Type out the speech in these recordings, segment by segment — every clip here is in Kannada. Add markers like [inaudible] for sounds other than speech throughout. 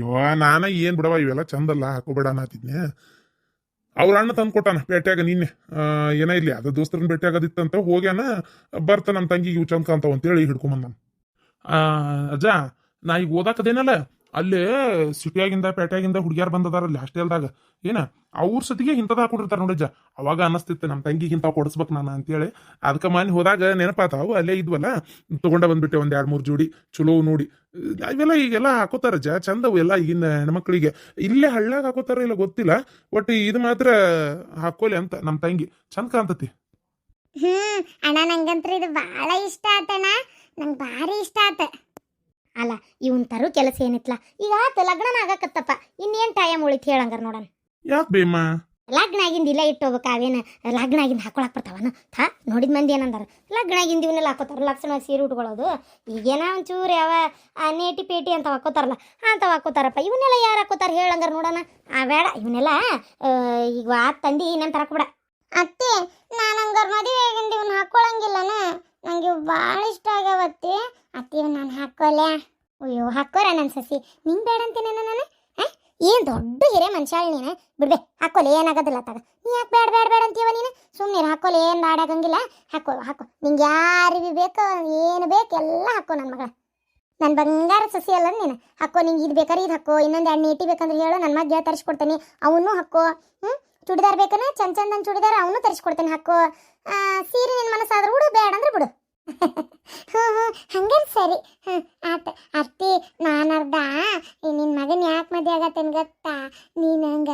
ಯವ್ವ, ನಾನ ಏನ್ ಬಿಡವ ಇವೆಲ್ಲ ಚಂದಲ್ಲ, ಹಾಕೋಬೇಡ ಅನ್ನತ್ತಿದ್ನೆ ಅವ್ರ ಅಣ್ಣ ತಂದು ಕೊಟ್ಟಾನ ಭೇಟಿಯಾಗ ನಿನ್ನೆ. ಏನ ಇಲ್ಲಿ ಅದ ದೋಸ್ತರನ್ನ ಭೇಟಿಯಾಗದಿತ್ತಂತ ಹೋಗ್ಯಾನ, ಬರ್ತ ನಮ್ಮ ತಂಗಿಗೆ ಇವು ಚಂದ ಕಾಂತಾವ ಅಂತೇಳಿ ಹಿಡ್ಕೊಂಬಂದ ಅಜ್ಜ, ನಾ ಈಗ ಓದಾಕದೇನಲ್ಲ ಅಲ್ಲೇ ಸಿಟಿಯಾಗಿಂದ, ಪೇಟೆಯಾಗಿಂದ ಹುಡುಗಿಯಾರ್ ಬಂದದಾರಲ್ಲಿ ಹಾಸ್ಟೆಲ್ದಾಗ ಏನ, ಅವ್ರ ಸತಿಗೆ ಇಂಥದ್ದು ಹಾಕೊಂಡಿರ್ತಾರ ನೋಡಜ್ಜ ಅವಾಗ ಅನ್ನಿಸ್ತಿತ್ತು ನಮ್ಮ ತಂಗಿಗೆ ಇಂಥವು ಕೊಡಿಸ್ಬೇಕು ನಾನು ಅಂತೇಳಿ. ಅದಕ್ಕೆ ಮಾನಿ ಹೋದಾಗ ನೆನಪಾತಾವು ಅಲ್ಲೇ ಇದ್ವಲ್ಲ, ತಗೊಂಡ ಬಂದ್ಬಿಟ್ಟೆ ಒಂದು ಎರಡು ಮೂರು ಜೋಡಿ, ಚಲೋ ನೋಡಿ. ಇವೆಲ್ಲ ಈಗೆಲ್ಲ ಹಾಕೋತಾರ ಜ ಚಂದವು ಎಲ್ಲ ಈಗಿನ ಹೆಣ್ಮಕ್ಳಿಗೆ. ಇಲ್ಲೇ ಹಳ್ಳಾಗ ಹಾಕೋತಾರ ಇಲ್ಲ ಗೊತ್ತಿಲ್ಲ ಒಟ್ಟು ಇದು ಮಾತ್ರ ಹಾಕೋಲಿ ಅಂತ ನಮ್ಮ ತಂಗಿ. ಚಂದ ಕಾಣ್ತತಿ. ಹ್ಮ್, ಅಣ್ಣ ನಂಗಂತ್ರ ಇದು ಬಹಳ ಇಷ್ಟ ಆತಣ್ಣ. ನಂಗೆ ಭಾರಿ ಇಷ್ಟ ಆತ. ಅಲ್ಲ ಇವನ್ ತರು ಕೆಲಸ ಏನಿತ್ಲ? ಈಗ ಆತ ಲಗ್ನನ ಆಗಕತ್ತಪ್ಪ. ಇನ್ನೇನ್ ಟೈಮ್ ಉಳಿತ ಹೇಳಂಗಾರ ನೋಡನ್ ಯಾಕೆ ಬೇಮ್ಮ ಲಗ್ನ ಆಗಿಂದ ಇಲ್ಲ ಇಟ್ಟೋಗ್ಬೇಕು ಅವೇನು? ಲಗ್ನ ಆಗಿಂದ ಹಾಕೊಳಕ್ ಬರ್ತಾವನ? ಥಾ ನೋಡಿದ ಮಂದಿ ಏನಂದಾರ? ಲಗ್ನ ಆಗಿಂದ ಇವನ್ನೆಲ್ಲ ಹಾಕೋತಾರ ಲಕ್ಷಣ ಸೀರೆ ಉಟ್ಕೊಳ್ಳೋದು. ಈಗೇನ ಒಂಚೂರು ಯಾವ ಆ, ನೇಟಿ ಪೇಟಿ ಅಂತ ಹಾಕೋತಾರಲ್ಲ ಅಂತ ಹಾಕೋತಾರಪ್ಪ. ಇವನ್ನೆಲ್ಲ ಯಾರು ಹಾಕೋತಾರ ಹೇಳಂಗಾರ ನೋಡೋಣ. ಆ ಬೇಡ ಇವನ್ನೆಲ್ಲ ಈಗ ಆ ತಂದಿ ಇನ್ನೇನು ತರಕ್ಬಿಡ ಅತ್ತೆ ನಾನು ಹಂಗಾರ ಮದುವೆ ಆಗಿಂದ ಇವನ್ನ ಹಾಕೊಳಂಗಿಲ್ಲನ? ನಂಗೆ ಭಾಳ ಇಷ್ಟ ಆಗ್ಯಾವತ್ತೆ. ಅತ್ತೆ ಇವ್ ನಾನು ಹಾಕೋಲೆ ಅಯ್ಯೋ ಹಾಕೋರ ನನ್ನ ಸಸಿ? ನಿಂಗೆ ಬೇಡ ಅಂತೀನಿ ನಾನು. ಏನು ದೊಡ್ಡ ಹಿರೇ ಮನುಷ್ಯ ನೀನು? ಬಿಡ್ಬೇ ಹಾಕೋಲೆ ಏನಾಗೋದಿಲ್ಲ ತಗ. ನೀ ಯಾಕೆ ಬೇಡ ಬೇಡ ಬೇಡ ಅಂತೀವ ನೀನು? ಸುಮ್ಮನೆ ಹಾಕೋಲೆ ಏನು ಬಾಡಾಗಂಗಿಲ್ಲ ಹಾಕೋ ಹಾಕೋ. ನಿಂಗೆ ಯಾರಿಗೆ ಬೇಕೋ, ಏನು ಬೇಕು ಎಲ್ಲ ಹಾಕೋ ನನ್ನ ಮಗಳ. ನನ್ನ ಬಂಗಾರ ಸಸಿ ಅಲ್ಲ ನೀನು. ಹಾಕೋ, ನಿಂಗೆ ಇದು ಬೇಕಾದ್ರೆ ಇದು ಹಾಕೋ. ಇನ್ನೊಂದು ಎರಡು ನೀಟಿ ಬೇಕಂದ್ರೆ ಹೇಳು ನನ್ನ ಮಗ ತರಿಸ್ಕೊಡ್ತೀನಿ. ಅವನು ಹಾಕೋ. ಹ್ಞೂ ಚೂಡಿದಾರ್ ಬೇಕಂದ್ರೆ ಚಂದ ಚಂದನ ಚೂಡಿದಾರ್ ಅವನು ತರಿಸ್ಕೊಡ್ತೀನಿ, ಹಾಕೋ. ಸೀರೆ ನಿನ್ನ ಮನಸ್ಸಾದ್ರೂ ಬಿಡು ಬೇಡ ಅಂದ್ರೆ ಬಿಡು. ಹ್ಞೂ ಹ್ಞೂ ಹಂಗೇನು ಸರಿ. ಹ್ಞೂ ಆತ ಅತ್ತಿ ನಾನರ್ಧ ನಿನ್ನ ಮಗನ ಯಾಕೆ ಮದುವೆ ಆಗತ್ತೇನು ಗೊತ್ತಾ ನೀನಂಗ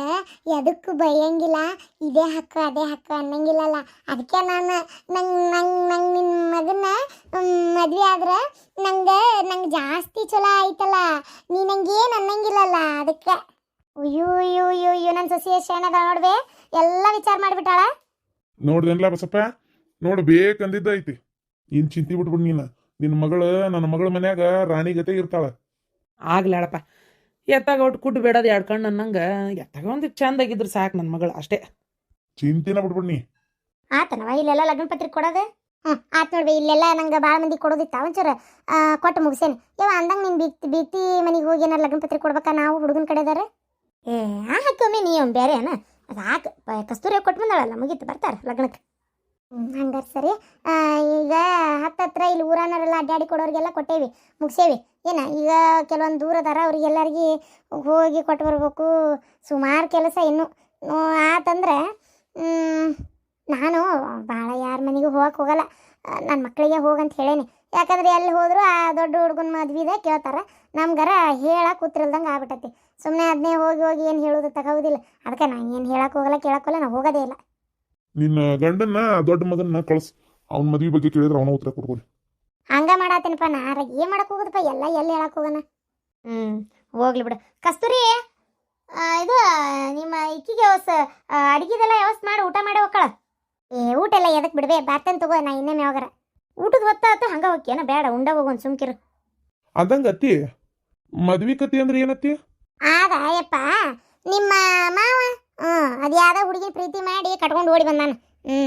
ಎದಕ್ಕೂ ಬೈಯಂಗಿಲ್ಲ ಇದೇ ಹಕ್ಕು ಅದೇ ಹಕ್ಕು ಅನ್ನಂಗಿಲ್ಲಲ್ಲ. ಅದಕ್ಕೆ ನಾನು ನಂಗೆ ನಂಗೆ ನಂಗೆ ನಿನ್ನ ಮಗನ ಮದುವೆ ಆದ್ರೆ ನಂಗೆ ನಂಗೆ ಜಾಸ್ತಿ ಚಲೋ ಆಯ್ತಲ್ಲ. ನೀ ನಂಗೆ ಏನು ಅನ್ನಂಗಿಲ್ಲಲ್ಲ ಅದಕ್ಕೆ. ಅಯ್ಯೋ ಅಯ್ಯೋ ಅಯ್ಯೋ ಅಯ್ಯೋ ನನ್ನ ಸೊಸೆ ಎಷ್ಟು ಏನದ ನೋಡ್ಬೆ ಎಲ್ಲ ವಿಚಾರ ಮಾಡಿಬಿಟ್ಟಾಳ? ನೋಡ್ದೇನ್ಲ ಬಸಪ್ಪ? ನೋಡು ಬೇಕಂದಿದ್ದ ಐತಿ. ಇನ್ ಚಿಂತಿ ಬಿಟ್ಬಿಡ್ ನೀನು. ನಿನ್ನ ಮಗಳು ನನ್ನ ಮಗಳ ಮನ್ಯಾಗ ರಾಣಿ ಗತೆ ಇರ್ತಾಳ. ಆಗ್ಲಾಳಪ್ಪ ಎತ್ತಾಗ ಒಟ್ಟು ಕುಟ್ಟು ಬೇಡದು ಎರಡು ಕಣ್ಣು ಅನ್ನಂಗೆ. ಎತ್ತಾಗ ಒಂದು ಚಂದಾಗಿದ್ರು ಸಾಕು ನನ್ನ ಮಗಳು ಅಷ್ಟೇ. ಚಿಂತಿನ ಬಿಡ್ಬಿಡ್ನಿ ಆತನವ ಇಲ್ಲೆಲ್ಲ ಲಗ್ನ ಪತ್ರಿಕೆ ಕೊಡೋದು? ಹ್ಞೂ ಆತ್ ನೋಡ್ಬಿ ಇಲ್ಲೆಲ್ಲ ನಂಗೆ ಭಾಳ ಮಂದಿ ಕೊಡೋದಿತ್ತ. ಒಂಚೂರು ಕೊಟ್ಟು ಮುಗಿಸೇನೆ. ಇವ ಅಂದಂಗ ನೀನು ಬಿತ್ತಿ ಬಿತ್ತಿ ಮನೆಗೆ ಹೋಗಿ ಏನಾರು ಲಗ್ನ ಪತ್ರಿಕೆ ಕೊಡ್ಬೇಕಾ? ನಾವು ಹುಡುಗನ ಕಡೆದಾರ ಏ, ಆ ಹಾಕೊಮ್ಮೆ ನೀ ಒಮ್ಮೆ ಬೇರೆ ಏನ? ಅದು ಹಾಕ ಕಸ್ತೂರಿ ಕೊಟ್ಟು ಬಂದಾಳಲ್ಲ, ಮುಗೀತು, ಬರ್ತಾರೆ ಲಗ್ನಕ್ಕೆ ಹಂಗಾರೆ ಸರಿ. ಈಗ ಹತ್ತತ್ರ ಇಲ್ಲಿ ಊರನವರೆಲ್ಲ ಅಡ್ಡಾಡಿ ಕೊಡೋರಿಗೆಲ್ಲ ಕೊಟ್ಟೇವಿ, ಮುಗಿಸೇವಿ. ಏನ, ಈಗ ಕೆಲವೊಂದು ದೂರ ಅದಾರ ಅವ್ರಿಗೆಲ್ಲರಿಗೆ ಹೋಗಿ ಕೊಟ್ಟು ಬರ್ಬೇಕು. ಸುಮಾರು ಕೆಲಸ ಇನ್ನು. ಆತಂದ್ರೆ ನಾನು ಭಾಳ ಯಾರ ಮನೆಗೂ ಹೋಗಕ್ಕೆ ಹೋಗಲ್ಲ. ನನ್ನ ಮಕ್ಕಳಿಗೆ ಹೋಗಂತ ಹೇಳೇನಿ. ಯಾಕಂದ್ರೆ ಎಲ್ಲಿ ಹೋದ್ರು ಆ ದೊಡ್ಡ ಹುಡುಗನ ಮದ್ವಿದೆ ಕೇಳ್ತಾರ. ನಮ್ಗರ ಹೇಳಕ್ಕೆ ಕೂತಿರಲ್ದಂಗೆ ಆಗ್ಬಿಟ್ಟತಿ ಸುಮ್ಮನೆ ಅದನ್ನೇ ಹೋಗಿ ಹೋಗಿ ಏನು ಹೇಳೋದು ತಗೋದಿಲ್ಲ. ಅದಕ್ಕೆ ನಾನು ಏನು ಹೇಳಕ್ಕೆ ಹೋಗಲ್ಲ ಕೇಳಕ್ಕೆ ಹೋಗಲ್ಲ ನಾವು ಹೋಗೋದೇ ಇಲ್ಲ. ನಿನ್ನ ಗಂಡನ್ನ ದೊಡ್ಡ ಮಗನ್ನ ಕಳ್ಸು. ಅವನ ಮದ್ವಿ ಬಗ್ಗೆ ಕೇಳಿದ್ರೆ ಅವನ ಉತ್ತರ ಕೊಡ್ಬೋದು. ಹಂಗ ಮಾಡಾತೇನಪ್ಪ ನಾರ ಏನು ಮಾಡಕ್ಕೆ ಹೋಗೋದಪ್ಪ? ಎಲ್ಲ ಎಲ್ಲಿ ಹೇಳಕ್ಕೆ ಹೋಗೋಣ ಹ್ಞೂ ಹೋಗ್ಲಿ ಬಿಡು. ಕಸ್ತೂರಿ! ಇದು ನಿಮ್ಮ ಇಕ್ಕಿಗೆ ಹೊಸ ಅಡಿಗೆದೆಲ್ಲ ವ್ಯವಸ್ಥೆ ಮಾಡಿ ಊಟ ಮಾಡಿ ಹೋಗ್ಕಳ ಏ ಊಟ ಎಲ್ಲ ಎದಕ್ಕೆ ಬಿಡ್ವೆ ಬರ್ತೇನೆ ತಗೋ ನಾ ಇನ್ನೇನು ಯಾವಾಗಾರ ಊಟದ ಹೊತ್ತಾತು ಹಂಗ ಹೋಗ್ಯೇನ ಬೇಡ ಉಂಡ ಹೋಗೋನ್ ಸುಮ್ಕಿರು. ಅದಂಗ ಅತ್ತಿ ಮದ್ವಿ ಕತಿ ಅಂದ್ರೆ ಏನತ್ತಿ? ಆಗ ಅಯ್ಯಪ್ಪ ನಿಮ್ಮ ಮಾವ ಹ್ಞೂ ಅದು ಯಾವ್ದೋ ಹುಡುಗಿ ಪ್ರೀತಿ ಮಾಡಿ ಕಟ್ಕೊಂಡು ಓಡಿ ಬಂದಾನ. ಹ್ಞೂ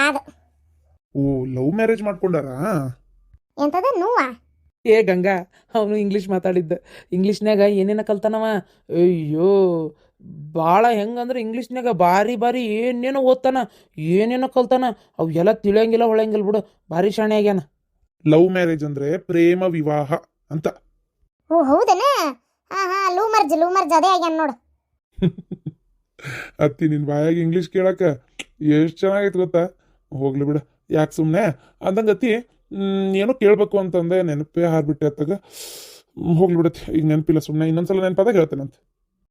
ಆದ. ಓ ಲವ್ ಮ್ಯಾರೇಜ್ ಮಾಡ್ಕೊಂಡಾರ? ಎಂತದ ನೋವ? ಏ ಗಂಗಾ ಅವನು ಇಂಗ್ಲೀಷ್ ಮಾತಾಡಿದ್ದ. ಇಂಗ್ಲೀಷ್ನಾಗ ಏನೇನ ಕಲ್ತಾನವ? ಅಯ್ಯೋ ಭಾಳ ಹೆಂಗಂದ್ರೆ ಇಂಗ್ಲೀಷ್ನಾಗ ಭಾರಿ ಭಾರಿ ಏನೇನೋ ಓದ್ತಾನ ಏನೇನೋ ಕಲ್ತಾನ ಅವು ಎಲ್ಲ ತಿಳಿಯಂಗಿಲ್ಲ ಹೊಳಂಗಿಲ್ಲ ಬಿಡು ಭಾರಿ ಶಾಣೆ ಆಗ್ಯಾನ. ಲವ್ ಮ್ಯಾರೇಜ್ ಅಂದ್ರೆ ಪ್ರೇಮ ವಿವಾಹ ಅಂತ. ಓ ಹೌದನ? ಹಾಂ ಹಾಂ ಲೂಮರ್ಜ್ ಲೂಮರ್ಜ್ ಅದೇ ಆಗ್ಯಾನ ನೋಡು. [laughs] ಅತ್ತಿ ನಿನ್ ಬಾಯಾಗ ಇಂಗ್ಲೀಷ್ ಕೇಳಕ ಎಷ್ಟು ಚೆನ್ನಾಗೈತೆ ಗೊತ್ತಾ? ಹೋಗ್ಲಿ ಬಿಡ ಯಾಕೆ ಸುಮ್ಮನೆ ಅಂದಂಗತಿ ಏನೋ ಕೇಳಬೇಕು ಅಂತಂದೆ ನೆನಪೇ ಹಾರ್ಬಿಟ್ಟೆ ಅತ್ತಾಗ. ಹೋಗ್ಲಿಬಿಡತ್ತೆ ಈಗ ನೆನಪಿಲ್ಲ ಸುಮ್ಮನೆ ಇನ್ನೊಂದ್ಸಲ ನೆನಪಾದಾಗ ಹೇಳ್ತೇನಂತ.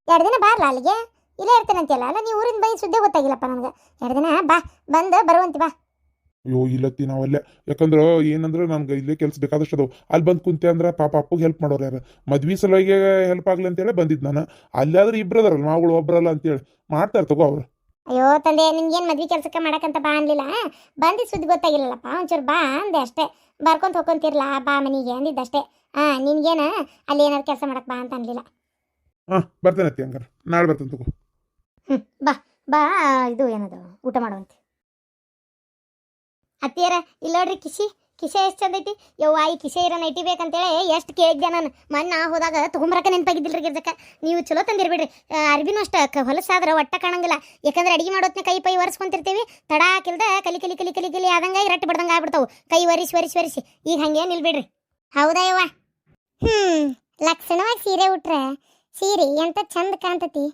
ಎರಡು ದಿನ ಬಾರ್ಲ ಅಲ್ಲಿಗೆ. ಇಲ್ಲೇ ಇರ್ತೇನಂತೆಲ್ಲ ಅಲ್ಲ ನೀ ಊರಿನ ಬೈ ಸುದ್ದಿ ಗೊತ್ತಾಗಿಲ್ಲಪ್ಪ ನನಗೆ ಎರಡು ದಿನ ಬಾ ಬಂದು ಬರುವಂತಿ ಬಾ. ಅಯ್ಯೋ ಇಲ್ಲತ್ತಿ ನಾವಲ್ಲೇ ಯಾಕಂದ್ರೆ ಏನಂದ್ರೆ ನಮ್ಗೆ ಇಲ್ಲೇ ಕೆಲ್ಸ ಬೇಕಾದಷ್ಟು ಅದು ಅಲ್ಲಿ ಬಂದು ಕುಂತೆ ಅಂದ್ರೆ ಪಾಪ ಅಪ್ಪಗೆ ಹೆಲ್ಪ್ ಮಾಡೋರು ಯಾರು? ಮದ್ವೆ ಸಲುವಾಗಿ ಹೆಲ್ಪ್ ಆಗಲಿ ಅಂತೇಳಿ ಬಂದಿದ್ದು ನಾನು. ಅಲ್ಲಾದ್ರೆ ಇಬ್ರು ಅದಾರಲ್ಲ ಮಾವುಗಳು ಒಬ್ರಲ್ಲ ಅಂತೇಳಿ. ಮಾಡ್ತಾರೆ ತಗೋ ಅವ್ರು. ಅಯ್ಯೋ ತಂದೆ ನಿನ್ಗೇನು ಮದ್ವೆ ಕೆಲಸಕ್ಕೆ ಮಾಡಕ್ಕಂತ ಬಾ ಅನ್ಲಿಲ್ಲ? ಬಂದಿ ಸುದ್ದಿ ಗೊತ್ತಾಗಿಲ್ಲಲ್ಲಪ್ಪ ಒಂಚೂರು ಬಾ ಅಂದೆ ಅಷ್ಟೇ. ಬರ್ಕೊಂತ ಹೋಗ್ಕೊಂತಿರ್ಲ ಬಾ ಮನೆಗೆ ಅಂದಿದ್ದಷ್ಟೇ. ಹಾಂ ನಿನ್ಗೇನು ಅಲ್ಲಿ ಏನಾದ್ರು ಕೆಲಸ ಮಾಡಕ್ಕೆ ಬಾ ಅಂತ ಅನ್ಲಿಲ್ಲ. ಹಾಂ ಬರ್ತೇನೆ ಅತ್ತಿ ಹಂಗಾರೆ. ನಾಳೆ ಬರ್ತೇನೆ ತಗೋ. ಹ್ಞೂ ಬಾ ಬಾ ಇದು ಏನದು ಊಟ ಮಾಡುವಂತೆ. ಅತ್ತಿಯರ ಇಲ್ಲ ನೋಡ್ರಿ ಕಿಶಿ. ಕಿಸೆ ಎಷ್ಟು ಚಂದ ಐತಿ? ಯವ್ವ, ಈ ಕಿಸೆ ಇರೋ ನೈಟಿ ಬೇಕಂತೇಳಿ ಎಷ್ಟು ಕೇಳಿದ್ದೆ ನಾನು. ಮೊನ್ನೆ ಹೋದಾಗ ತೊಗೊಂಬರಕ್ಕೆ ನೆನಪಾಗಿದ್ದಿಲ್ಲ ರೀ ಗಿರ್ಜಕ್ಕ. ನೀವು ಚಲೋ ತಂದಿರ್ಬಿಡ್ರಿ. ಅರ್ಬಿನೂ ಅಷ್ಟು ಹೊಲಸಾದ್ರೆ ಒಟ್ಟ ಕಾಣಂಗಿಲ್ಲ. ಯಾಕಂದ್ರೆ ಅಡಿಗೆ ಮಾಡೋತ್ನ ಕೈ ಪೈ ಒರೆಸ್ಕೊಂತಿರ್ತೀವಿ. ತಡ ಹಾಕಿಲ್ದ ಕಲಿ ಕಲಿ ಕಲಿ ಕಲಿ ಕಲಿ ಆದಂಗೆ ರಟ್ಟು ಬಿಡ್ದಂಗೆ ಆಗ್ಬಿಡ್ತಾವು. ಕೈ ಒರಿಸಿ ಒರಿಸಿ ಒರಿಸಿ. ಈಗ ನಿಲ್ ನಿಲ್ಬಿಡ್ರಿ ಹೌದಾ ಯವ್ವ? ಹ್ಞೂ ಲಕ್ಷಣವಾಗಿ ಸೀರೆ ಉಟ್ರೆ ಸೀರೆ ಎಂತ ಚಂದ ಕಾಣ್ತತಿ.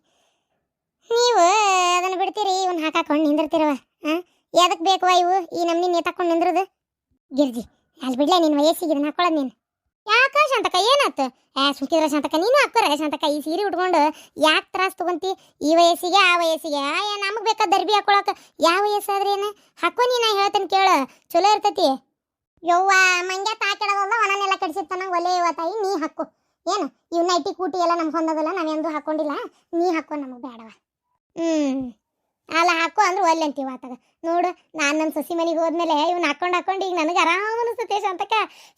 ನೀವು ಅದನ್ನು ಬಿಡ್ತೀರಿ, ಇವನ್ ಹಾಕಾಕೊಂಡು ನಿಂದಿರ್ತೀರವ ಹಾ ಯಾದಕ್ಕೆ ಬೇಕವ ಇವು? ಈ ನಮ್ನಿ ನೇತಾಕೊಂಡು ನಿಂದ್ರದು? ಗಿರ್ಜಿ, ಅಲ್ಲಿ ಬಿಡ್ಲೆ ನಿನ್ನ ವಯಸ್ಸಿಗೆ ಇದನ್ನ ಹಾಕೊಳ್ಳೋದು ನೀನು. ಯಾಕ ಶಾಂತಕ ಏನಾಯ್ತು ಏ ಸುಂಕಿದ್ರ ಶಾಂತಕ ನೀನು ಹಾಕೋರ ಶಾಂತಕ ಈ ಸೀರೆ ಉಟ್ಕೊಂಡು ಯಾಕೆ ತ್ರಾಸ ತಗೊಂತಿ? ಈ ವಯಸ್ಸಿಗೆ, ಆ ವಯಸ್ಸಿಗೆ ಏ, ನಮಗೆ ಬೇಕಾದ ದರ್ಬಿ ಹಾಕೊಳಕ ಯಾವ ವಯಸ್ಸಾದ್ರೆ ಏನು? ಹಾಕೋ ನೀನು ಹೇಳ್ತೇನೆ ಕೇಳು. ಚಲೋ ಇರ್ತತಿ. ಯವ್ವ, ಮಂಗ್ಯ ತಾಕಿಡೋದಲ್ಲ ಒನನೆಲ್ಲ ಕಡಿಸಿರ್ತಾನ ಒಲೆ ಇವ ತಾಯಿ, ನೀ ಹಾಕು. ಏನು ಇವ್ ನೈಟಿ ಕೂಟಿ ಎಲ್ಲ ನಮ್ಗೆ ಹೊಂದದಲ್ಲ ನಾವೆಂದೂ ಹಾಕೊಂಡಿಲ್ಲ. ನೀ ಹಾಕೋ ನಮಗೆ ಬೇಡವ ಹ್ಮ್. ಅಲ್ಲ ಹಾಕೋ ಅಂದ್ರೆ ಒಲ್ಲೆ ಅಂತೀವ ನೋಡು, ನಾನು ನನ್ನ ಸಸಿ ಮನೆಗೆ ಹೋದ್ಮೇಲೆ ಇವ್ನ ಹಾಕೊಂಡು ಹಾಕೊಂಡು ಈಗ ನನಗೆ ಆರಾಮ ಅನಿಸುತ್ತೆ ಶಾಂತಕ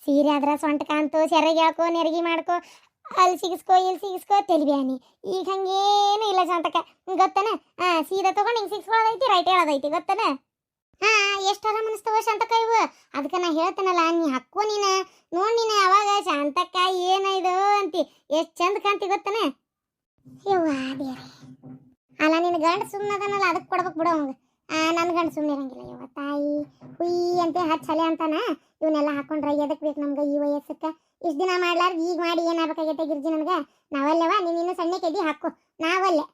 ಸೀರೆ ಆದ್ರ ಸೊಂಟ ಕಾಂತು ಸೆರಗಿ ಹಾಕೋ, ನೆರಗಿ ಮಾಡ್ಕೋ, ಅಲ್ಲಿ ಸಿಗಿಸ್ಕೋ, ಇಲ್ಲಿ ಸಿಗಿಸ್ಕೋ, ತೆಲಿಬ್ಯಾನಿ. ಈಗ ಹಂಗೇನು ಇಲ್ಲ ಶಾಂತಕ ಗೊತ್ತನ? ಹಾ ಸೀದಾ ತಗೊಂಡು ಹಿಂಗೆ ಸಿಗಿಸ್ಕೊಳ್ಳೋದೈತಿ ರೈಟ್ ಹೇಳೋದೈತಿ, ಗೊತ್ತನ? ಹಾ, ಎಷ್ಟು ಆರಾಮ ಅನಿಸ್ತವ ಶಾಂತಕ ಇವು. ಅದಕ್ಕೆ ನಾ ಹೇಳ್ತಾನಲ್ಲ, ನೀ ಹಾಕೋ ನೀನು. ನೋಡಿ ನೀನು ಅವಾಗ ಶಾಂತಕ ಏನ ಇದು ಅಂತಿ. ಎಷ್ಟು ಚಂದ ಕಾಂತಿ ಗೊತ್ತನ? ಯವ್ವಾ ದೇವ್ರೆ ಅಲ್ಲ ನಿನ್ನ ಗಂಡ ಸುಮ್ಮನದನಲ್ಲ ಅದಕ್ಕೆ ಕೊಡ್ಬೇಕು ಬಿಡು ಅವಂಗ. ನನ್ನ ಗಂಡ ಸುಮ್ಮನೆ ಇರಂಗಿಲ್ಲ ಯವ್ವ ತಾಯಿ, ಹುಯ್ ಅಂತ ಹಚ್ಚ ಹಲೆ ಅಂತಾನ, ಇವನ್ನೆಲ್ಲ ಹಾಕೊಂಡ್ರೆ ಎದಕ್ಕೆ ಬೇಕು ನಮ್ಗೆ ಈ ವಯಸ್ಸಕ್ಕೆ? ಇಷ್ಟು ದಿನ ಮಾಡ್ಲಾರ್ದು ಈಗ ಮಾಡಿ ಏನಾಗಬೇಕಾಗೈತೆ ಗಿರ್ಜಿ ನನಗೆ? ನಾವಲ್ಲವ, ನೀನು ಇನ್ನೂ ಸಣ್ಣ ಕೆದಿ ಹಾಕು. ನಾವಲ್ಲೇ.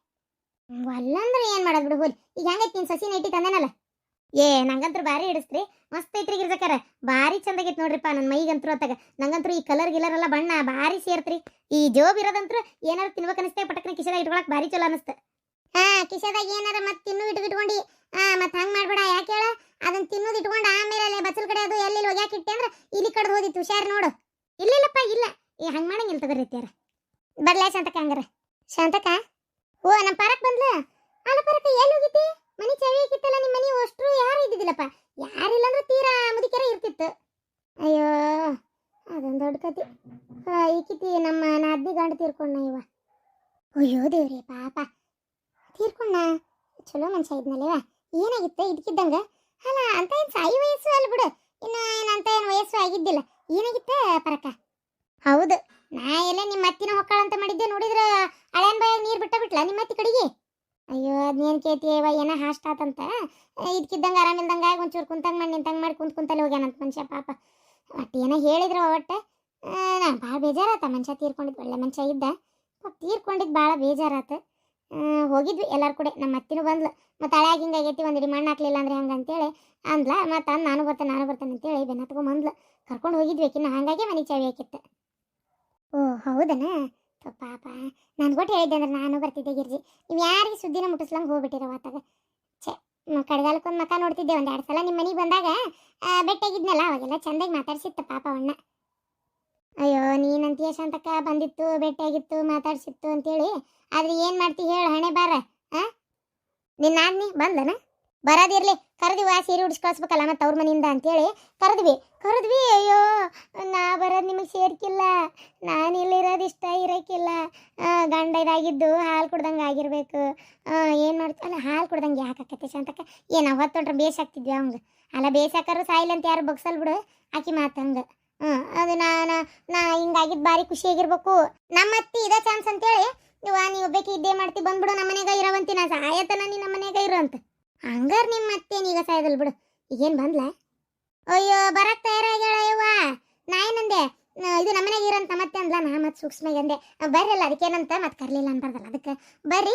ಅಲ್ಲಂದ್ರೆ ಏನು ಮಾಡೋದು ಬಿಡು, ಹೋಲಿ. ಈಗ ಹೆಂಗೈತಿ ನೀನು ಸಸಿ ನೈಟಿ ತಂದೇನಲ್ಲ? ಏ ನಂಗಂತೂ ಭಾರಿ ಹಿಡಿಸ್ತ್ರಿ. ಮಸ್ತ್ ಐತ್ರಿ ಗಿರ್ಜಕ್ಕಾರ ಭಾರಿ ಚಂದಾಗೈತಿ ನೋಡ್ರಿಪ್ಪ ನನ್ನ ಮೈಗಂತ್ರು ಅತ್ತಾಗ ನಂಗಂತೂ ಈ ಕಲರ್ ಗಿಲರ್ ಎಲ್ಲ ಬಣ್ಣ ಭಾರಿ ಸೇರ್ತ್ರಿ. ಈ ಜೋಬ್ ಇರೋದಂತೂ ಏನಾದ್ರು ತಿನ್ಬೇಕು ಅನಿಸ್ತೇ ಪಟಕನ ಕಿಶೆದಾಗ ಇಟ್ಕೊಳಕ್ ಭಾರಿ ಚಲೋ ಅನಿಸ್ತ. ಕಿಶೆದಾಗ ಏನಾರ ಮತ್ತೆ ತಿನ್ನು ಇಟ್ಕೊಂಡು ಮತ್ತೆ ಹಂಗೆ ಮಾಡ್ಬೇಡ, ಯಾಕೆ ಹೇಳ? ಅದನ್ನ ತಿನ್ನೋದು ಇಟ್ಕೊಂಡು ಆಮೇಲೆ ಅಲ್ಲೇ ಬಚ್ಚಲ್ ಕಡೆ ಅದು ಎಲ್ಲಿ ಒಗ್ಯಾಕ ಇಟ್ಟೆ ಅಂದ್ರೆ ಇಲ್ಲಿ ಕಡ್ದು ಹೋದಿತ್ತು, ಹುಷಾರ್ ನೋಡು. ಇಲ್ಲಿಲ್ಲಪ್ಪ ಇಲ್ಲ. ಏ, ಹಂಗೆ ಮಾಡಂಗಿಲ್ಲ ತಗೋರಿ ರೀತಿಯಾರ. ಬರ್ಲಾ ಶಾಂತಕ ಹಂಗಾರ. ಶಾಂತಕ ಓ ನಮ್ಮ ಪಾರಕ್ ಬಂದ್ಲ? ಅಲ್ಲ ಪಾರಕ ಎಲ್ಲಿ ಹೋಗಿದ್ದಿ? ಮನಿ ಚಾವಿ ಹಾಕಿತ್ತಲ್ಲ ನಿಮ್ಮ ಮನಿ ಅಷ್ಟು ಯಾರು ಇದ್ದಿದ್ದಿಲ್ಲಪ್ಪ? ಯಾರಿಲ್ಲ ಅಂದ್ರೆ ತೀರಾ ಮುದುಕೆರ ಇರ್ತಿತ್ತು. ಅಯ್ಯೋ, ಅದೊಂದು ದೊಡ್ಡ ಕತಿ. ಈಕಿತಿ ನಮ್ಮ ನಾದ್ನಿ ಗಂಡ ತೀರ್ಕೊಂಡ ಇವ. ಅಯ್ಯೋ ದೇವ್ರಿ, ಪಾಪ. ತೀರ್ಕೊಂಡ? ಚಲೋ ಮನುಷ್ಯ ಇದ್ನಲ್ಲೇವ ಏನಾಗಿತ್ತು? ಇದಕ್ಕಿದ್ದಂಗ ಅಲ್ಲ ಅಂತ ಏನು ಸಾಯಿ ವಯಸ್ಸು ಅಲ್ಲ ಬಿಡು. ಇನ್ನು ಏನಂತ ಏನು ವಯಸ್ಸು ಆಗಿದ್ದಿಲ್ಲ. ಏನಾಗಿತ್ತ ಪರಕ? ಹೌದು. ನಾ ಎಲ್ಲ ನಿಮ್ಮ ಅತ್ತಿನ ಹೊಕ್ಕಳ ಅಂತ ಮಾಡಿದ್ದೆ ನೋಡಿದ್ರೆ ಹಳೆಯನ್ ಬಾಯಾಗ ನೀರು ಬಿಟ್ಟ ಬಿಟ್ಲ ನಿಮ್ಮ ಅತ್ತಿ ಕಡೆಗೆ? ಅಯ್ಯೋ ಅದ್ನೇನು ಕೇಳ್ತೀಯವ ಏನೋ ಹಾಸ್ಟ್ ಆತಂತ ಇದಕ್ಕಿದ್ದಂಗ ಆರಾಮಿಲ್ದಂಗ ಆಗಿ ಒಂಚೂರು ಕುಂತಂಗ ಮಾಡಿ ನಿಂತಂಗ ಮಾಡಿ ಕುಂತ ಕುಂತಲ್ಲಿ ಹೋಗ್ಯಾನಂತ ಮನುಷ್ಯ ಪಾಪ. ಒಟ್ಟು ಏನೋ ಹೇಳಿದ್ರು ಒಟ್ಟು ನಾನು ಭಾಳ ಬೇಜಾರಾತ ಮನುಷ್ಯ ತೀರ್ಕೊಂಡಿದ್ದು ಒಳ್ಳೆ ಮನುಷ್ಯ ಇದ್ದ. ತೀರ್ಕೊಂಡಿದ್ದು ಭಾಳ ಬೇಜಾರಾತ. ಹೋಗಿದ್ವಿ. ಎಲ್ಲಾರು ಕೂಡ. ನಮ್ಮ ಅತ್ತಿನೂ ಬಂದ್ಲು. ಮತ್ತು ಹಳೆಯಾಗ ಹಿಂಗಾಗೈತಿ ಒಂದು ಮಣ್ಣು ಹಾಕ್ಲಿಲ್ಲ ಅಂದ್ರೆ ಹೆಂಗೆ ಅಂತೇಳಿ ಅಂದ್ಲ. ಮತ್ತು ಅಂದ್ ನಾನು ಬರ್ತೇನೆ ನಾನು ಬರ್ತೇನೆ ಅಂತೇಳಿ ಬೆನ್ನ ಬಂದ್ಲು. ಕರ್ಕೊಂಡು ಹೋಗಿದ್ವಿ ಆಕಿನ ಹಂಗಾಗಿ ಮನೆ ಚಾವಿ ಹಾಕಿತ್ತು ಓ, ಹೌದನಾ? ಪಾಪ. ನಾನು ಕೊಟ್ಟು ಹೇಳಿದ್ದೆ ಅಂದ್ರೆ ನಾನು ಬರ್ತಿದ್ದೆ ಗಿರ್ಜಿ. ನೀವು ಯಾರಿಗೆ ಸುದ್ದಿನ ಮುಟ್ಟಿಸ್ಲಂಗೆ ಹೋಗ್ಬಿಟ್ಟಿರೋ ಆತಾಗ? ಛೆ ಕಡೆಗಾಲಕ್ಕೊಂದು ಮಕ ನೋಡ್ತಿದ್ದೆ ಒಂದು ಎರಡು ಸಲ ನಿಮ್ಮ ಮನೆಗೆ ಬಂದಾಗ ಬೆಟ್ಟಾಗಿದ್ನಲ್ಲ ಅವಾಗೆಲ್ಲ ಚೆಂದಾಗಿ ಮಾತಾಡ್ಸಿತ್ತು ಪಾಪ ಅವಣ್ಣ ಅಯ್ಯೋ ನೀನಂತೀಯ ಶಾಂತಕ್ಕ ಬಂದಿತ್ತು, ಭೇಟಿಯಾಗಿತ್ತು, ಮಾತಾಡ್ಸಿತ್ತು ಅಂತೇಳಿ. ಆದ್ರೆ ಏನು ಮಾಡ್ತಿ ಹೇಳು, ಹಣೆ ಬಾರ, ಆ? ನಿನ್ನ ನಾದ್ನಿ ಬಂದನ? ಬರೋದಿರ್ಲಿ ಕರೆದಿವ ಸೀರೆ ಉಡಿಸ್ಕೊಳ್ಸ್ಬೇಕಲ್ಲ ಕಳಿಸ್ಬೇಕಲ್ಲ ಮತ್ತೆ ಅವ್ರ ಮನೆಯಿಂದ ಅಂತೇಳಿ ಕರೆದ್ವಿ. ಕರೆದ್ವಿ, ಅಯ್ಯೋ, ನಾ ಬರೋದು ನಿಮಗೆ ಸೇರ್ಕಿಲ್ಲ, ನಾನು ಇಲ್ಲಿರೋದು ಇಷ್ಟ ಇರೋಕ್ಕಿಲ್ಲ ಗಂಡ ಇದಾಗಿದ್ದು ಹಾಲು ಕುಡ್ದಂಗೆ ಆಗಿರ್ಬೇಕು. ಏನು ಮಾಡ್ತೀವಿ ಅಲ್ಲ ಹಾಲು ಕುಡ್ದಂಗೆ ಯಾಕೆ ಶಾಂತಕ್ಕ ಏನು ಅವತ್ತು ಬೇಸ್ ಆಗ್ತಿದ್ವಿ ಅವಂಗೆ? ಅಲ್ಲ ಬೇಸಾಕರು ಸಾಯಿಲ್ ಅಂತ ಯಾರು ಬಗ್ಸಲ್ ಬಿಡು, ಆಕಿ ಮಾತಂಗ ಅದು ನಾನು ನಾ ಹಿಂಗಾಗಿದ್ದು ಭಾರಿ ಖುಷಿಯಾಗಿರ್ಬೇಕು ನಮ್ಮ ಅತ್ತಿ ಇದೇ ಚಾನ್ಸ್ ಅಂತೇಳಿ ನೀವು ನೀವು ಒಬ್ಬಾಕಿ ಇದ್ದೇ ಮಾಡ್ತಿ, ಬಂದ್ಬಿಡು ನಮ್ಮ ಮನೆಗೆ ಇರೋವಂತಿ, ನಾ ಸಾಯತನ ನೀ ನಮ್ಮ ಮನೆಗೆ ಇರು ಅಂತ. ಹಂಗಾರ ನಿಮ್ಮ ಅತ್ತೇನು ಈಗ ಸಾಯದಲ್ ಬಿಡು. ಈಗೇನು ಬಂದ್ಲ? ಅಯ್ಯೋ ಬರಕ್ಕೆ ತಯಾರಾಗ್ಯಾಳ ನಾ ಏನಂದೆ? ಇದು ನಮ್ಮ ಮನೆಗೆ ಇರಂತ ಮತ್ತೆ ಅಂದ್ಲ? ನಾ ಮತ್ತೆ ಸೂಕ್ಷ್ಮಾಗೆ ಅಂದೆ. ಬರ್ರಲ್ಲ ಅದಕ್ಕೇನಂತ ಮತ್ತೆ ಕರ್ಲಿಲ್ಲ ಅಂತಾರಲ್ಲ ಅದಕ್ಕೆ ಬರ್ರಿ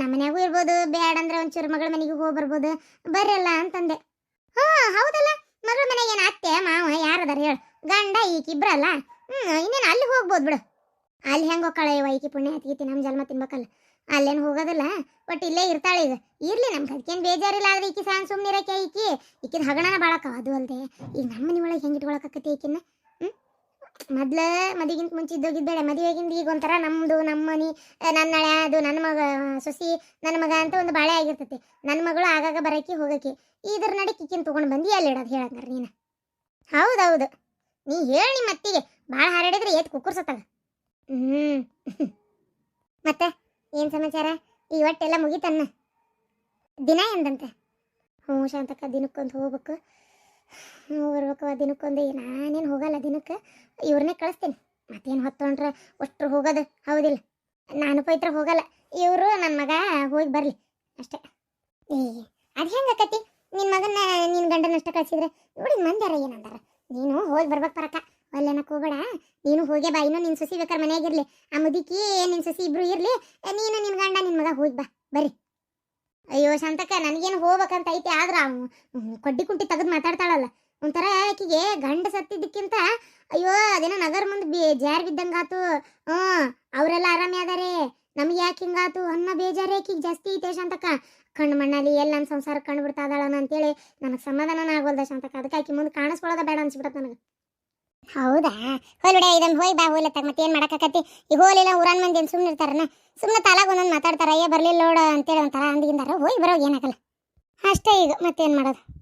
ನಮ್ಮ ಮನೆಗೂ ಇರ್ಬೋದು ಬೇಡ ಅಂದ್ರೆ ಒಂಚೂರು ಮಗಳ ಮನೆಗೆ ಹೋಗಿ ಬರ್ಬೋದು. ಬರ್ರಿ ಅಲ್ಲ ಅಂತಂದೆ. ಹಾ, ಹೌದಲ್ಲ, ಮಗಳ ಮನೆಗೆ ಏನು ಅತ್ತೆ, ಮಾವ, ಯಾರದಾರ ಹೇಳು. ಗಂಡ ಈಕಿಬ್ರಲ್ಲ ಹ್ಞೂ ಇನ್ನೇನು ಅಲ್ಲಿ ಹೋಗ್ಬೋದು ಬಿಡು. ಅಲ್ಲಿ ಹೆಂಗೆ ಹೋಗ್ತಾಳೆ ಇವ ಈಕಿ ಪುಣ್ಯ ಹತ್ತಿಗಿತಿ ನಮ್ಮ ಜನ್ಮ ತಿನ್ಬೇಕಲ್ಲ? ಅಲ್ಲೇನು ಹೋಗೋದಿಲ್ಲ? ಬಟ್ ಇಲ್ಲೇ ಇರ್ತಾಳೆ ಈಗ. ಇರ್ಲಿ ನಮ್ಗೆ ಅದಕ್ಕೇನು ಬೇಜಾರಿಲ್ಲ ಆದ್ರೆ ಈಕಿ ಸಾನ್ ಸುಮ್ಮನೆ ಇರಕ್ಕೆ ಈಕಿ? ಈಕಿನ ಹಗಣನ ಬಾಳಕ ಅದು ಅಲ್ದೆ. ಈಗ ನಮ್ಮ ಮನೆ ಒಳಗೆ ಹೆಂಗೆ ಇಟ್ಕೊಳಕತ್ತೆ ಈಕಿನ ಹ್ಞೂ ಮೊದ್ಲ ಮದಿಗಿಂತ ಮುಂಚೆ ಇದ್ದೋಗಿದ್ದೇಳೆ ಮದುವೆಗಿಂದ ಈಗ ಒಂಥರ ನಮ್ಮದು ನಮ್ಮ ಮನೆ ನನ್ನ ಹಳೆ, ಅದು ನನ್ನ ಮಗ, ಸೊಸಿ ನನ್ನ ಮಗ ಅಂತ ಒಂದು ಬಾಳೆ ಆಗಿರ್ತೈತಿ. ನನ್ನ ಮಗಳು ಆಗಾಗ ಬರೋಕೆ ಹೋಗೋಕೆ ಇದ್ರ ನಡೆ ಕಿಕ್ಕಿನ ತೊಗೊಂಡು ಬಂದು ಎಲ್ಲಿ ಇಡೋದು ಹೇಳಂಗಾರ ನೀನು? ಹೌದೌದು. ನೀ ಹೇಳಿ ನಿಮ್ಮ ಅತ್ತಿಗೆ. ಭಾಳ ಹಾರಾಡಿದ್ರೆ ಏತ್ ಕುಕ್ಕರ್ಸತ್ತಾಗ ಹ್ಮ್. ಮತ್ತೆ ಏನು ಸಮಾಚಾರ? ಈ ಒಟ್ಟೆಲ್ಲ ಮುಗಿತನ್ನ? ದಿನ ಎಂದಂತೆ? ಹ್ಞೂ ಶಾಂತಕ್ಕ, ದಿನಕ್ಕೊಂದು ಹೋಗ್ಬೇಕು. ಬರ್ಬೇಕವ ದಿನಕ್ಕೊಂದು. ನಾನೇನು ಹೋಗಲ್ಲ ದಿನಕ್ಕೆ. ಇವ್ರನ್ನೇ ಕಳಿಸ್ತೀನಿ. ಮತ್ತೇನು ಹೊತ್ತೊಂಡ್ರೆ ಅಷ್ಟ್ರು ಹೋಗೋದು ಹೌದಿಲ್ಲ. ನಾನು ಪೈತ್ರ ಹೋಗಲ್ಲ. ಇವರು ನನ್ನ ಮಗ ಹೋಗಿ ಬರಲಿ. ಅಷ್ಟೇ. ಏ, ಅದು ಹೆಂಗೆ ಆಕತಿ ನಿನ್ನ ಮಗನ ನಿನ್ನ ಗಂಡನ ಕಳಿಸಿದ್ರೆ? ಕಳ್ಸಿದ್ರೆ ನೋಡಿ ಮಂದ್ಯಾರ ಏನಂದಾರ? ನೀನು ಹೋಗಿ ಬರ್ಬೇಕು ಪರಕ. ಅಲ್ಲೇನಕ್ಕೆ ಹೋಗಬೇಡ ನೀನು ಹೋಗೇ ಬಾ. ಇನ್ನೂ ನಿನ್ನ ಸುಸಿ ಬೇಕಾದ್ರೆ ಮನೆಯಾಗಿರ್ಲಿ. ಆ ಮುದುಕಿ ನಿನ್ನ ಸಸಿ ಇಬ್ರು ಇರ್ಲಿ. ನೀನು ನಿನ್ನ ಗಂಡ ನಿನ್ನ ಮಗ ಹೋಗಿ ಬಾ. ಬರ್ರಿ. ಅಯ್ಯೋ ಶಾಂತಕ್ಕ, ನನಗೇನು ಹೋಗ್ಬೇಕಂತ ಐತಿ. ಆದ್ರೆ ಕೊಡ್ಡಿ ಕುಂಟಿ ತೆಗೆದು ಮಾತಾಡ್ತಾಳಲ್ಲ. ಒಂಥರ ಆಕಿಗೆ ಗಂಡ ಸತ್ತಿದ್ದಕ್ಕಿಂತ, ಅಯ್ಯೋ ಅದೇನೋ ನಗರ ಮುಂದೆ ಬಿ ಜಾರ್ ಬಿದ್ದಂಗಾತು. ಹ್ಞೂ ಅವರೆಲ್ಲ ಆರಾಮೇ ಅದಾರೆ ನಮ್ಗೆ ಯಾಕೆ ಹಿಂಗಾತು ಅನ್ನೋ ಬೇಜಾರೇ ಆಕಿಗೆ ಜಾಸ್ತಿ ಐತೆ ಶಾಂತಕ್ಕ? ಕಣ್ಣು ಮಣ್ಣಲ್ಲಿ ಎಲ್ಲ ನನ್ನ ಸಂಸಾರ ಕಣ್ಣು ಬಿಡ್ತಾ ಇದಾಳನ ಅಂತೇಳಿ ನನಗೆ ಸಮಾಧಾನ ಆಗೋಲ್ದ ಶಾಂತಕ್ಕ. ಅದಕ್ಕೆ ಆಕಿ ಮುಂದೆ ಕಾಣಿಸ್ಕೊಳ್ಳೋದ ಬೇಡ ಅನ್ಸ್ಬಿಡತ್ತೆ ನನಗೆ. ಹೌದಾ? ಹೋಲ್ಬಿಡ ಇದನ್ನ ಹೋಯ್ ಬಾ ಹೋಲತ್ತಾಗ ಮತ್ತೆ ಏನು ಮಾಡಕತ್ತಿ ಈಗ ಹೋಲಿಲ್ಲ ಊರನ್ ಮಂದಿ ಏನು ಸುಮ್ಮನೆ ಇರ್ತಾರನ? ಸುಮ್ಮನೆ ತಲಾಗ ಒಂದೊಂದು ಮಾತಾಡ್ತಾರ, ಅಯ್ಯ ಬರ್ಲಿಲ್ಲ ನೋಡ ಅಂತೇಳಿ ಒಂಥರ ಅಂದಿಗಿಂದಾರ. ಹೋಗಿ ಬರೋ ಏನಾಗಲ್ಲ. ಅಷ್ಟೇ ಈಗ ಮತ್ತೇನು ಮಾಡೋದು?